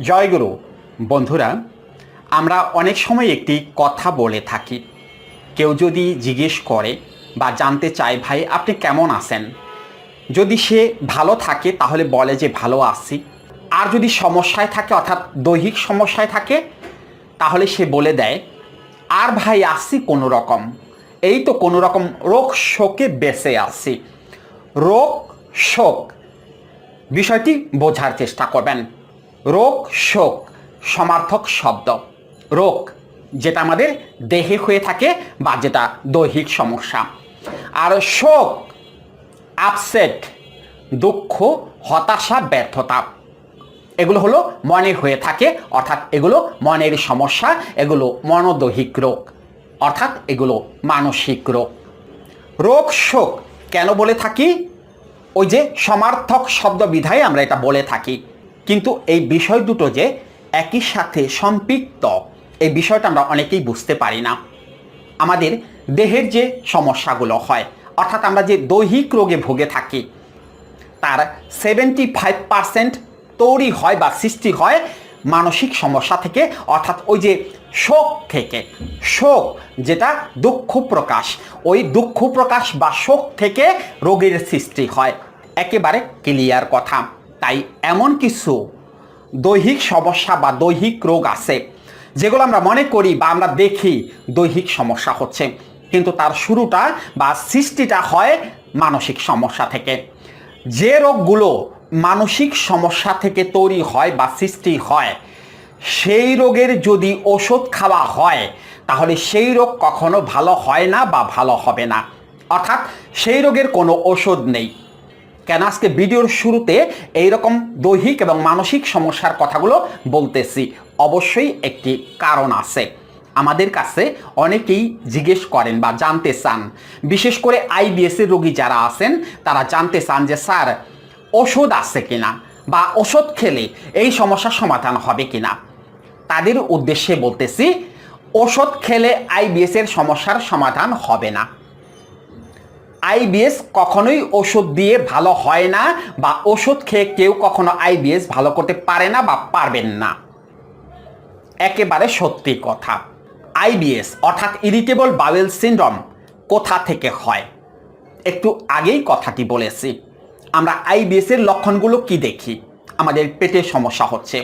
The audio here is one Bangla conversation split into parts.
জয়গুরু বন্ধুরা, আমরা অনেক সময় একটি কথা বলে থাকি। কেউ যদি জিজ্ঞেস করে বা জানতে চায়, ভাই, আপনি কেমন আছেন? যদি সে ভালো থাকে, তাহলে বলে যে, ভালো আছি। আর যদি সমস্যায় থাকে, অর্থাৎ দৈহিক সমস্যায় থাকে, তাহলে সে বলে দেয়, আর ভাই আসছি কোনো রকম। এই তো কোনো রকম রোগ শোকে বেঁচে আসছি রোগ শোক। বিষয়টি বোঝার চেষ্টা করবেন। রোগ শোক, সমার্থক শব্দ। রোগ, যেটা আমাদের দেহে হয়ে থাকে বা যেটা দৈহিক সমস্যা। আর শোক, আপসেট, দুঃখ, হতাশা, ব্যর্থতা। এগুলো হলো মনে হয়ে থাকে, অর্থাৎ এগুলো মনের সমস্যা, এগুলো মনোদৈহিক রোগ, অর্থাৎ এগুলো মানসিক রোগ। রোগ শোক কেন বলে থাকি? ওই যে সমার্থক শব্দ বিধায় আমরা এটা বলে থাকি। কিন্তু এই বিষয় দুটো যে একই সাথে সম্পৃক্ত, এই বিষয়টা আমরা অনেকেই বুঝতে পারি না। আমাদের দেহের যে সমস্যাগুলো হয়, অর্থাৎ আমরা যে দৈহিক রোগে ভুগে থাকি, তার সেভেন্টি ফাইভ পার্সেন্ট তৈরি হয় বা সৃষ্টি হয় মানসিক সমস্যা থেকে, অর্থাৎ ওই যে শোক থেকে। শোক যেটা দুঃখ প্রকাশ, ওই দুঃখ প্রকাশ বা শোক থেকে রোগের সৃষ্টি হয়। একেবারে ক্লিয়ার কথা। তাই এমন কিছু দৈহিক সমস্যা বা দৈহিক রোগ আছে, যেগুলো আমরা মনে করি বা আমরা দেখি দৈহিক সমস্যা হচ্ছে। কিন্তু তার শুরুটা বা সৃষ্টিটা হয় মানসিক সমস্যা থেকে। যে রোগগুলো মানসিক সমস্যা থেকে তৈরি হয় বা সৃষ্টি হয়, সেই রোগের যদি ওষুধ খাওয়া হয়, তাহলে সেই রোগ কখনো ভালো হয় না বা ভালো হবে না। অর্থাৎ সেই রোগের কোনো ওষুধ নেই। কেন আজকে ভিডিওর শুরুতে এইরকম দৈহিক এবং মানসিক সমস্যার কথাগুলো বলতেছি। অবশ্যই একটি কারণ আছে। আমাদের কাছে অনেকেই জিজ্ঞেস করেন বা জানতে চান। বিশেষ করে আইবিএসের রোগী যারা আছেন, তারা জানতে চান যে, স্যার, ওষুধ আছে কিনা বা ওষুধ খেলে এই সমস্যার সমাধান হবে কিনা? তাদের উদ্দেশ্যে বলতেছি, ওষুধ খেলে আইবিএস এর সমস্যার সমাধান হবে না। আইবিএস কখনোই ওষুধ দিয়ে ভালো হয় না বা ওষুধ খেয়ে কেউ কখনো আইবিএস ভালো করতে পারে না বা পারবেন না। একেবারে সত্যি কথা। আইবিএস অর্থাৎ ইরিটেবল বাউল সিনড্রোম কোথা থেকে হয়? একটু আগেই কথাটি বলেছি। আমরা আইবিএস এর লক্ষণগুলো কি দেখি? আমাদের পেটের সমস্যা হচ্ছে।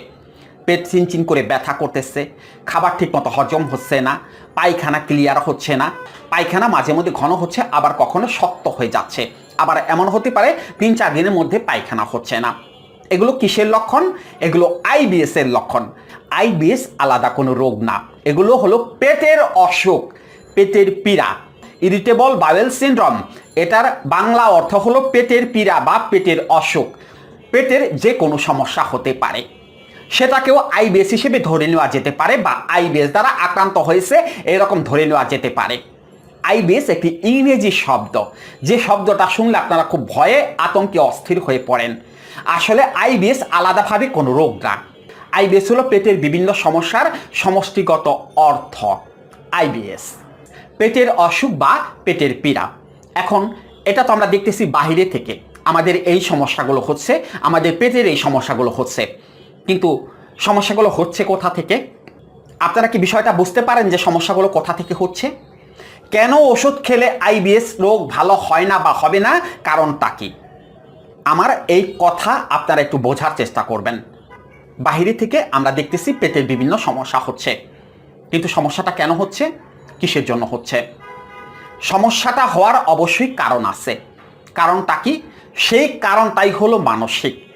পেট চিনচিন করে ব্যথা করতেছে, খাবার ঠিকমতো হজম হচ্ছে না, পায়খানা ক্লিয়ার হচ্ছে না, পায়খানা মাঝে মধ্যে ঘন হচ্ছে, আবার কখনো শক্ত হয়ে যাচ্ছে, আবার এমন হতে পারে তিন চার দিনের মধ্যে পায়খানা হচ্ছে না। এগুলো কিসের লক্ষণ? এগুলো আইবিএস এর লক্ষণ। আইবিএস আলাদা কোনো রোগ না। এগুলো হলো পেটের অসুখ, পেটের পীড়া ইরিটেবল বাওয়েল সিনড্রোম এটার বাংলা অর্থ হলো পেটের পীড়া বা পেটের অসুখ। পেটের যে কোনো সমস্যা হতে পারে। সেটাকেও আইবিএস হিসেবে ধরে নেওয়া যেতে পারে বা আইবিএস দ্বারা আক্রান্ত হয়েছে, এরকম ধরে নেওয়া যেতে পারে। আইবিএস একটি ইংরেজি শব্দ। যে শব্দটা শুনলে আপনারা খুব ভয়ে, আতঙ্কে অস্থির হয়ে পড়েন। আসলে আইবিএস আলাদাভাবে কোনো রোগ না। আইবিএস হলো পেটের বিভিন্ন সমস্যার সমষ্টিগত অর্থ। আইবিএস। পেটের অসুখ বা পেটের পীড়া। এখন এটা তো আমরা দেখতেছি বাহিরে থেকে। আমাদের এই সমস্যাগুলো হচ্ছে, আমাদের পেটের এই সমস্যাগুলো হচ্ছে। কিন্তু সমস্যাগুলো হচ্ছে কোথা থেকে? আপনারা কি বিষয়টা বুঝতে পারেন যে সমস্যাগুলো কোথা থেকে হচ্ছে? কেন ওষুধ খেলে আইবিএস রোগ ভালো হয় না বা হবে না? কারণটা কি? আমার এই কথা আপনারা একটু বোঝার চেষ্টা করবেন। বাহিরে থেকে আমরা দেখতেছি পেটের বিভিন্ন সমস্যা হচ্ছে। কিন্তু সমস্যাটা কেন হচ্ছে? কিসের জন্য হচ্ছে? সমস্যাটা হওয়ার অবশ্যই কারণ আছে। কারণটা কি? সেই কারণটাই হলো মানসিক।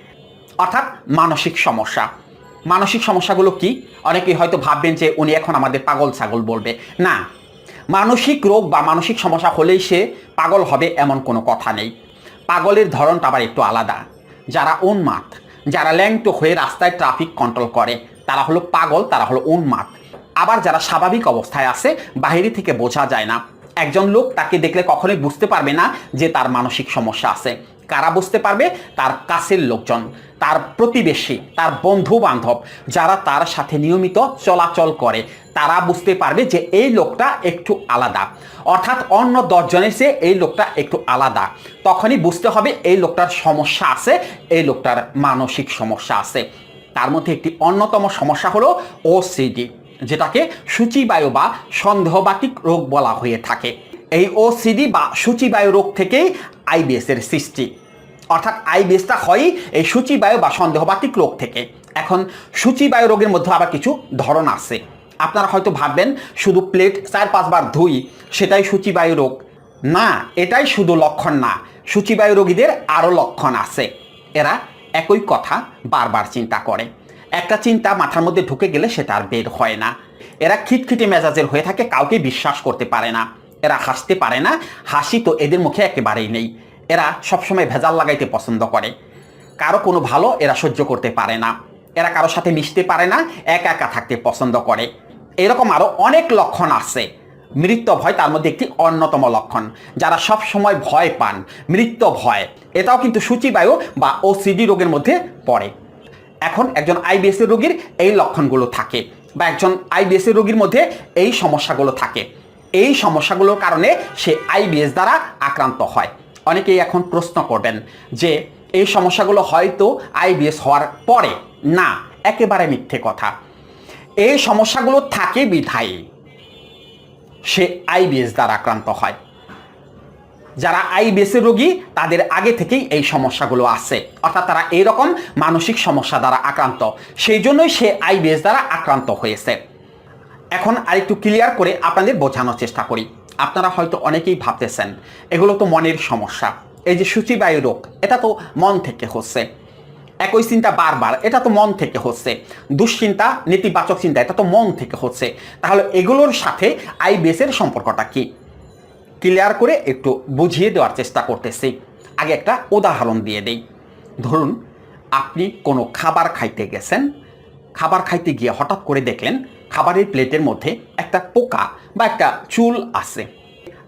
অর্থাৎ মানসিক সমস্যা। মানসিক সমস্যাগুলো কি? অনেকেই হয়তো ভাববেন যে উনি এখন আমাদের পাগল ছাগল বলবে। না, মানসিক রোগ বা মানসিক সমস্যা হলেই সে পাগল হবে এমন কোনো কথা নেই। পাগলের ধরনটা আবার একটু আলাদা। যারা উন্মাদ, যারা ল্যাংটো হয়ে রাস্তায় ট্রাফিক কন্ট্রোল করে, তারা হলো পাগল, তারা হলো উন্মাদ। আবার যারা স্বাভাবিক অবস্থায় আছে, বাহিরে থেকে বোঝা যায় না। একজন লোক তাকে দেখলে কখনোই বুঝতে পারবে না যে তার মানসিক সমস্যা আছে। কারা বুঝতে পারবে? তার কাছের লোকজন, তার প্রতিবেশী, তার বন্ধু বান্ধব যারা তার সাথে নিয়মিত চলাচল করে, তারা বুঝতে পারবে যে এই লোকটা একটু আলাদা। অর্থাৎ অন্য দশজনের চেয়ে এই লোকটা একটু আলাদা। তখনই বুঝতে হবে এই লোকটার সমস্যা আছে, এই লোকটার মানসিক সমস্যা আছে। তার মধ্যে একটি অন্যতম সমস্যা হলো ওসিডি যেটাকে সূচিবায়ু বা সন্দেহবাতিক রোগ বলা হয়ে থাকে। এই ওসিডি বা সূচিবায়ু রোগ থেকেই আইবিএস এর সৃষ্টি। অর্থাৎ আইবিএসটা হয় এই সূচিবায়ু বা সন্দেহবাতিক রোগ থেকে। এখন সূচিবায়ু রোগের মধ্যে আবার কিছু ধরন আছে। আপনারা হয়তো ভাববেন, শুধু প্লেট চার পাঁচবার ধুই, সেটাই সূচিবায়ু রোগ। না, এটাই শুধু লক্ষণ না, সূচিবায়ু রোগীদের আরও লক্ষণ আছে। এরা একই কথা বারবার চিন্তা করে। একটা চিন্তা মাথার মধ্যে ঢুকে গেলে সেটা আর বের হয় না। এরা খিটখিটে মেজাজের হয়ে থাকে, কাউকে বিশ্বাস করতে পারে না। এরা হাসতে পারে না, হাসি তো এদের মুখে একেবারেই নেই। এরা সবসময় ভেজাল লাগাইতে পছন্দ করে। কারও কোনো ভালো এরা সহ্য করতে পারে না। এরা কারও সাথে মিশতে পারে না, একা একা থাকতে পছন্দ করে। এরকম আরও অনেক লক্ষণ আছে। মৃত্য ভয় তার মধ্যে একটি অন্যতম লক্ষণ, যারা সব সময় ভয় পান। মৃত্যু ভয়, এটাও কিন্তু সূচিবায়ু বা ওসিডি রোগের মধ্যে পড়ে। এখন একজন আইবিএস এর রোগীর এই লক্ষণগুলো থাকে বা একজন আইবিএস এর রোগীর মধ্যে এই সমস্যাগুলো থাকে। এই সমস্যাগুলোর কারণে সে আইবিএস দ্বারা আক্রান্ত হয়। অনেকেই এখন প্রশ্ন করবেন যে, এই সমস্যাগুলো হয়তো আইবিএস হওয়ার পরে? না, একেবারে মিথ্যে কথা। এই সমস্যাগুলো থাকে বিধায়ী সে আইবিএস দ্বারা আক্রান্ত হয়। যারা আইবিএস এর রোগী, তাদের আগে থেকেই এই সমস্যাগুলো আছে। অর্থাৎ তারা এইরকম মানসিক সমস্যা দ্বারা আক্রান্ত। সেই জন্যই সে আইবিএস দ্বারা আক্রান্ত হয়েছে। এখন আরেকটু ক্লিয়ার করে আপনাদের বোঝানোর চেষ্টা করি। আপনারা হয়তো অনেকেই ভাবতেছেন, এগুলো তো মনের সমস্যা। এই যে সূচিবায়ু রোগ, এটা তো মন থেকে হচ্ছে। একই চিন্তা বারবার, এটা তো মন থেকে হচ্ছে। দুশ্চিন্তা, নেতিবাচক চিন্তা, এটা তো মন থেকে হচ্ছে। তাহলে এগুলোর সাথে আইবিএস এর সম্পর্কটা কি? ক্লিয়ার করে একটু বুঝিয়ে দেওয়ার চেষ্টা করতেছি। আগে একটা উদাহরণ দিয়ে দেই। ধরুন, আপনি কোনো খাবার খাইতে গেছেন। খাবার খাইতে গিয়ে হঠাৎ করে দেখলেন খাবারের প্লেটের মধ্যে একটা পোকা বা একটা চুল আছে।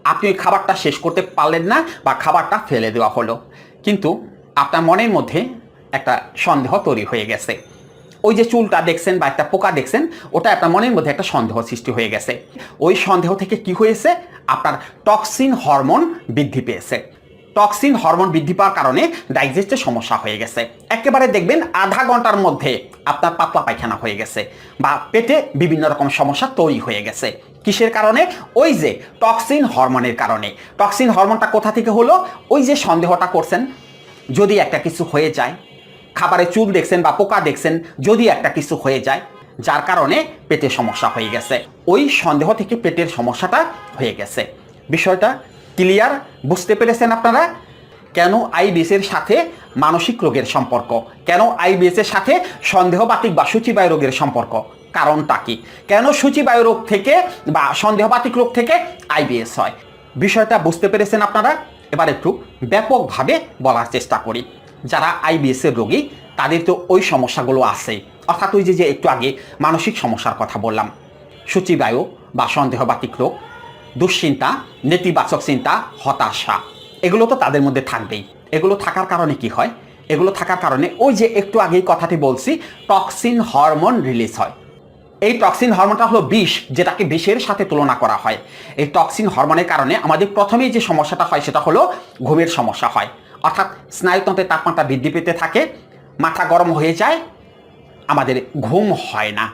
আপনি ওই খাবারটা শেষ করতে পারলেন না বা খাবারটা ফেলে দেওয়া হলো। কিন্তু আপনার মনের মধ্যে একটা সন্দেহ তৈরি হয়ে গেছে। ওই যে চুলটা দেখছেন বা একটা পোকা দেখছেন, ওটা আপনার মনের মধ্যে একটা সন্দেহ সৃষ্টি হয়ে গেছে। ওই সন্দেহ থেকে কি হয়েছে? আপনার টক্সিন হরমোন বৃদ্ধি পেয়েছে। টক্সিন হরমোন বৃদ্ধি পাওয়ার কারণে ডাইজেস্টের সমস্যা হয়ে গেছে। একেবারে দেখবেন আধা ঘণ্টার মধ্যে আপনার পাতলা পায়খানা হয়ে গেছে বা পেটে বিভিন্ন রকম সমস্যা তৈরি হয়ে গেছে। কিসের কারণে? ওই যে টক্সিন হরমোনের কারণে। টক্সিন হরমোনটা কোথা থেকে হলো? ওই যে সন্দেহটা করছেন, যদি একটা কিছু হয়ে যায়, খাবারে চুল দেখছেন বা পোকা দেখছেন, যদি একটা কিছু হয়ে যায়, যার কারণে পেটের সমস্যা হয়ে গেছে। ওই সন্দেহ থেকে পেটের সমস্যাটা হয়ে গেছে। বিষয়টা ক্লিয়ার? বুঝতে পেরেছেন আপনারা? কেন আইবিএস এর সাথে মানসিক রোগের সম্পর্ক? কেন আইবিএস এর সাথে সন্দেহবাতিক বা সূচিবায়ু রোগের সম্পর্ক? কারণটা কি? কেন সূচিবায়ু রোগ থেকে বা সন্দেহবাতিক রোগ থেকে আইবিএস হয়? বিষয়টা বুঝতে পেরেছেন আপনারা? এবার একটু ব্যাপকভাবে বলার চেষ্টা করি। যারা আইবিএস এর রোগী, তাদের তো ওই সমস্যাগুলো আছে। অর্থাৎ ওই যে একটু আগে মানসিক সমস্যার কথা বললাম। সূচিবায়ু বা সন্দেহবাতিক রোগ দুশ্চিন্তা, নেতিবাচক চিন্তা, হতাশা, এগুলো তো তাদের মধ্যে থাকবেই। এগুলো থাকার কারণে কি হয়? এগুলো থাকার কারণে ওই যে একটু আগেই কথাটি বলছি টক্সিন হরমোন রিলিজ হয়। এই টক্সিন হরমোনটা হলো বিষ, যেটাকে বিষের সাথে তুলনা করা হয়। এই টক্সিন হরমোনের কারণে আমাদের প্রথমেই যে সমস্যাটা হয়, সেটা হলো ঘুমের সমস্যা হয়। অর্থাৎ স্নায়ুতন্ত্রের তাপমাত্রা বৃদ্ধি পেতে থাকে, মাথা গরম হয়ে যায়, আমাদের ঘুম হয় না।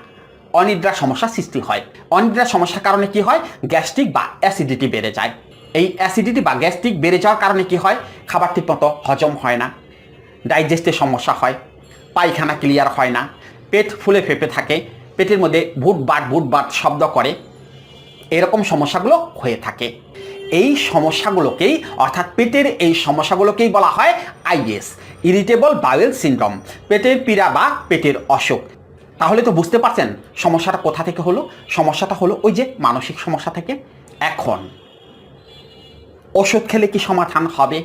অনিদ্রা সমস্যা সৃষ্টি হয়। অনিদ্রা সমস্যার কারণে কি হয়? গ্যাস্ট্রিক বা অ্যাসিডিটি বেড়ে যায়। এই অ্যাসিডিটি বা গ্যাস্ট্রিক বেড়ে যাওয়ার কারণে কি হয়? খাবার ঠিকমতো হজম হয় না। ডাইজেস্টের সমস্যা হয়। পায়খানা ক্লিয়ার হয় না। পেট ফুলে ফেপে থাকে। পেটের মধ্যে ভুট বাট ভুট বাট শব্দ করে। এরকম সমস্যাগুলো হয়ে থাকে। এই সমস্যাগুলোকেই, অর্থাৎ পেটের এই সমস্যাগুলোকেই বলা হয় আইবিএস ইরিটেবল বাউয়েল সিনড্রোম। পেটের পীড়া বা পেটের অসুখ। তাহলে তো বুঝতে পারছেন সমস্যাটা কোথা থেকে হলো? সমস্যাটা হলো ওই যে মানসিক সমস্যা থেকে এখন। ওষুধ খেলে কি সমাধান হবে?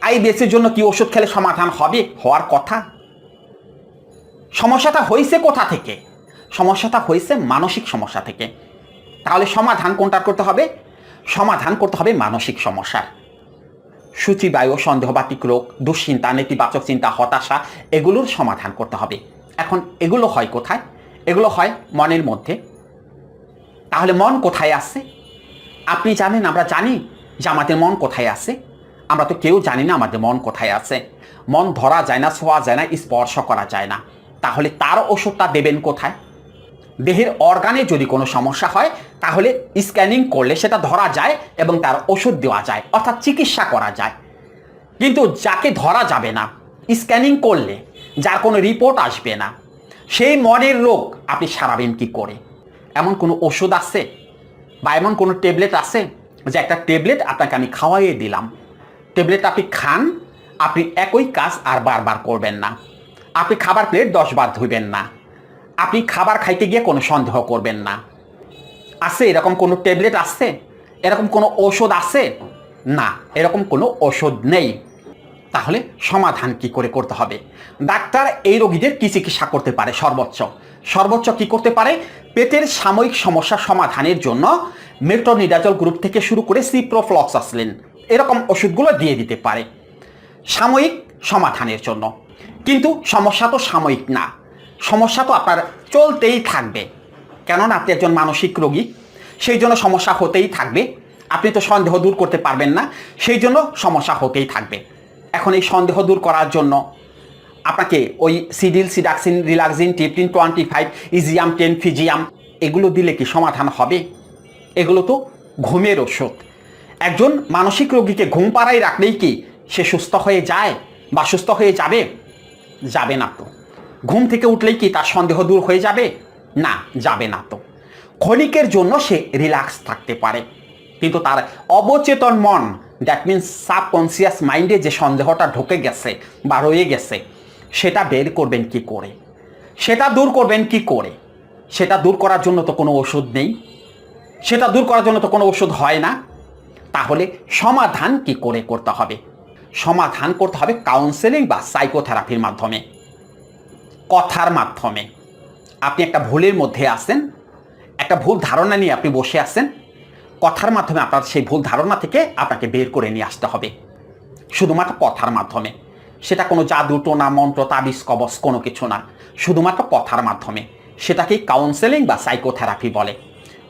আইবিএস এর জন্য কি ওষুধ খেলে সমাধান হবে? হওয়ার কথা। সমস্যাটা হয়েছে কোথা থেকে? সমস্যাটা হয়েছে মানসিক সমস্যা থেকে। তাহলে সমাধান কোনটার করতে হবে? সমাধান করতে হবে মানসিক সমস্যার। সূচিবায়ু সন্দেহবাতিক রোগ, দুশ্চিন্তা, নেতিবাচক চিন্তা, হতাশা, এগুলোর সমাধান করতে হবে। এখন এগুলো হয় কোথায়? এগুলো হয় মনের মধ্যে। তাহলে মন কোথায় আছে? আপনি জানেন, আমরা জানি যে আমাদের মন কোথায় আছে। আমরা তো কেউ জানি না আমাদের মন কোথায় আছে। মন ধরা যায় না, ছোঁয়া যায় না, স্পর্শ করা যায় না। তাহলে তার ওষুধটা দেবেন কোথায়? দেহের অর্গানে যদি কোনো সমস্যা হয়, তাহলে স্ক্যানিং করলে সেটা ধরা যায় এবং তার ওষুধ দেওয়া যায়, অর্থাৎ চিকিৎসা করা যায়। কিন্তু যাকে ধরা যাবে না স্ক্যানিং করলে যার কোনো রিপোর্ট আসবে না। সেই মনের রোগ আপনি সারাবেন কি করে? এমন কোনো ওষুধ আছে? বা এমন কোনো ট্যাবলেট আছে যে একটা ট্যাবলেট আপনাকে আমি খাওয়াইয়ে দিলাম? ট্যাবলেট আপনি খান, আপনি একই কাজ আর বারবার করবেন না। আপনি খাবার প্লেট দশ বার ধুবেন না। আপনি খাবার খাইতে গিয়ে কোনো সন্দেহ করবেন না। আছে এরকম কোনো ট্যাবলেট আছে? এরকম কোনো ঔষধ আছে? না, এরকম কোনো ওষুধ নেই। তাহলে সমাধান কি করে করতে হবে? ডাক্তার এই রোগীদের কী চিকিৎসা করতে পারে সর্বোচ্চ? সর্বোচ্চ কি করতে পারে? পেটের সাময়িক সমস্যা সমাধানের জন্য মেট্রোনিডাজল গ্রুপ থেকে শুরু করে সিপ্রোফ্লক্সাসলিন এরকম ওষুধগুলো দিয়ে দিতে পারে সাময়িক সমাধানের জন্য। কিন্তু সমস্যা তো সাময়িক না। সমস্যা তো আপনার চলতেই থাকবে। কেননা আপনি একজন মানসিক রোগী, সেই জন্য সমস্যা হতেই থাকবে। আপনি তো সন্দেহ দূর করতে পারবেন না, সেই জন্য সমস্যা হতেই থাকবে। এখন এই সন্দেহ দূর করার জন্য আপনাকে ওই সিডিল, সিডাক্সিন, রিলাক্সিন, টিপটিন, টোয়েন্টি ফাইভ, ইজিয়াম, টেন, ফিজিয়াম, এগুলো দিলে কি সমাধান হবে? এগুলো তো ঘুমের ওষুধ। একজন মানসিক রোগীকে ঘুম পাড়ায় রাখলেই কি সে সুস্থ হয়ে যায় বা সুস্থ হয়ে যাবে? যাবে না তো। ঘুম থেকে উঠলেই কি তার সন্দেহ দূর হয়ে যাবে? না যাবে না তো। ক্ষণিকের জন্য সে রিল্যাক্স থাকতে পারে। কিন্তু তার অবচেতন মন দ্যাট মিন্স সাবকনসিয়াস মাইন্ডে যে সন্দেহটা ঢুকে গেছে বা রয়ে গেছে, সেটা বের করবেন কি করে? সেটা দূর করবেন কি করে? সেটা দূর করার জন্য তো কোনো ওষুধ নেই। সেটা দূর করার জন্য তো কোনো ওষুধ হয় না। তাহলে সমাধান কি করে করতে হবে? সমাধান করতে হবে কাউন্সেলিং বা সাইকোথেরাপির মাধ্যমে। কথার মাধ্যমে। আপনি একটা ভুলের মধ্যে আসেন একটা ভুল ধারণা নিয়ে আপনি বসে আছেন কথার মাধ্যমে আপনার সেই ভুল ধারণা থেকে আপনাকে বের করে নিয়ে আসতে হবে। শুধুমাত্র কথার মাধ্যমে। সেটা কোনো জাদু টোনা, মন্ত্র, তাবিজ, কবচ, কোনো কিছু না। শুধুমাত্র কথার মাধ্যমে। সেটাকে কাউন্সেলিং বা সাইকোথেরাপি বলে।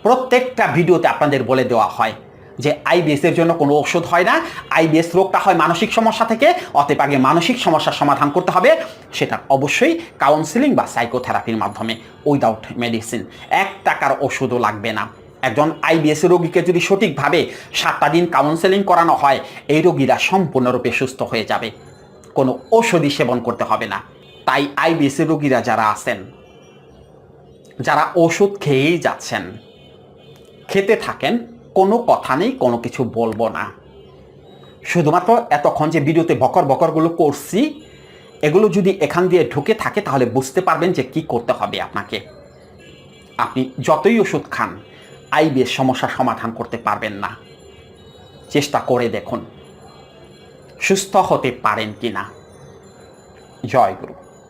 প্রত্যেকটা ভিডিওতে আপনাদের বলে দেওয়া হয় যে আইবিএস এর জন্য কোনো ওষুধ হয় না। আইবিএস রোগটা হয় মানসিক সমস্যা থেকে। অতএব আগে মানসিক সমস্যার সমাধান করতে হবে। সেটা অবশ্যই কাউন্সিলিং বা সাইকোথেরাপির মাধ্যমে উইদাউট মেডিসিন এক টাকার ওষুধও লাগবে না। একজন আইবিএস রোগীকে যদি সঠিকভাবে সাতটা দিন কাউন্সেলিং করানো হয়, এই রোগীরা সম্পূর্ণরূপে সুস্থ হয়ে যাবে। কোনো ওষুধই সেবন করতে হবে না। তাই আইবিএস রোগীরা যারা আছেন, যারা ওষুধ খেয়েই যাচ্ছেন, খেতে থাকেন, কোনো কথা নেই, কোনো কিছু বলব না। শুধুমাত্র এতক্ষণ যে ভিডিওতে বকর বকরগুলো করছি, এগুলো যদি এখান দিয়ে ঢুকে থাকে, তাহলে বুঝতে পারবেন যে কি করতে হবে আপনাকে। আপনি যতই ওষুধ খান আইবিএস সমস্যা সমাধান করতে পারবেন না। চেষ্টা করে দেখুন। সুস্থ হতে পারেন কি না জয় গুরু।